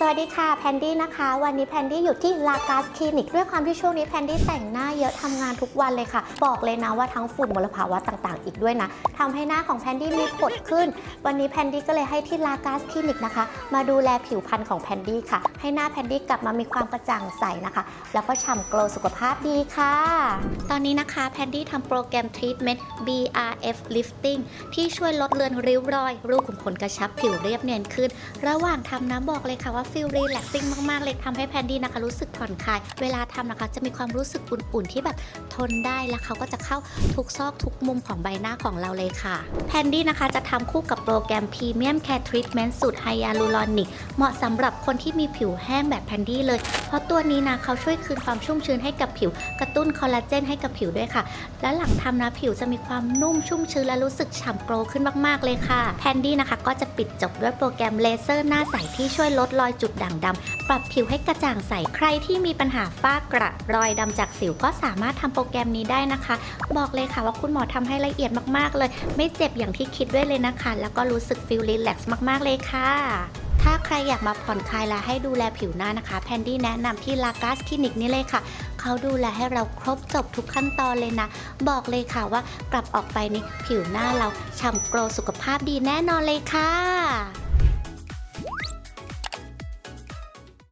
สวัสดีค่ะแพนดี้นะคะ วันนี้แพนดี้อยู่ที่ลากาสคลินิกด้วยความที่ช่วงนี้แพนดี้แต่งหน้าเยอะทำงานทุกวันเลยค่ะ บอกเลยนะว่าทั้งฝุ่นมลภาวะต่างๆ อีกด้วยนะทำให้หน้าของแพนดี้มีผดขึ้น วันนี้แพนดี้ก็เลยให้ที่ลากาสคลินิกนะคะ มาดูแลผิวพรรณของแพนดี้ค่ะ ให้หน้าแพนดี้กลับมามีความกระจ่างใสนะคะ แล้วก็ฉ่ำโกลว์สุขภาพดีค่ะ ตอนนี้นะคะแพนดี้ทำโปรแกรม Treatment BRF Lifting ที่ช่วยลดเลือนริ้วรอย รูขุมขนกระชับผิวเรียบเนียนขึ้น ระหว่างทำนะบอกเลยค่ะว่าฟิลรีแลกซิ่งมาก ๆ เลยทำให้แพนดี้นะคะ รู้สึกผ่อนคลาย เวลาทำนะคะ จะมีความรู้สึกอุ่น ๆ ที่แบบทนได้แล้วเขาก็จะเข้าทุกซอกทุกมุมของใบหน้าของเราเลยค่ะแพนดี้นะคะจะทำคู่กับโปรแกรม Premium Care Treatment สูตรไฮยาลูรอนิกเหมาะสำหรับคนที่มีผิวแห้งแบบแพนดี้เลย เพราะตัวนี้นะเขาช่วยคืนความชุ่มชื้นให้กับผิว กระตุ้นคอลลาเจนให้กับผิวด้วยค่ะ และหลังทำนะผิวจะมีความนุ่มชุ่มชื้นและรู้สึกฉ่ำโกลว์ขึ้นมาก ๆ เลยค่ะแพนดี้นะคะก็จะปิดจบด้วยโปรแกรมเลเซอร์หน้าใสที่ช่วยลดรอยจุดด่างดำ ปรับผิวให้กระจ่างใส ใครที่มีปัญหาฝ้ากระรอยดำจากสิวก็สามารถทำโปรแกรมนี้ได้นะคะ บอกเลยค่ะว่าคุณหมอทำให้ละเอียดมากๆเลย ไม่เจ็บอย่างที่คิดด้วยเลยนะคะ แล้วก็รู้สึกฟิลรีแลกซ์มากๆเลยค่ะถ้าใครอยากมาผ่อนคลายและให้ดูแลผิวหน้านะคะ แพนดี้แนะนำที่ลากาสคลินิกนี่เลยค่ะ เขาดูแลให้เราครบจบทุกขั้นตอนเลยนะ บอกเลยค่ะว่ากลับออกไปนี่ผิวหน้าเราฉ่ำโกลว์สุขภาพดีแน่นอนเลยค่ะ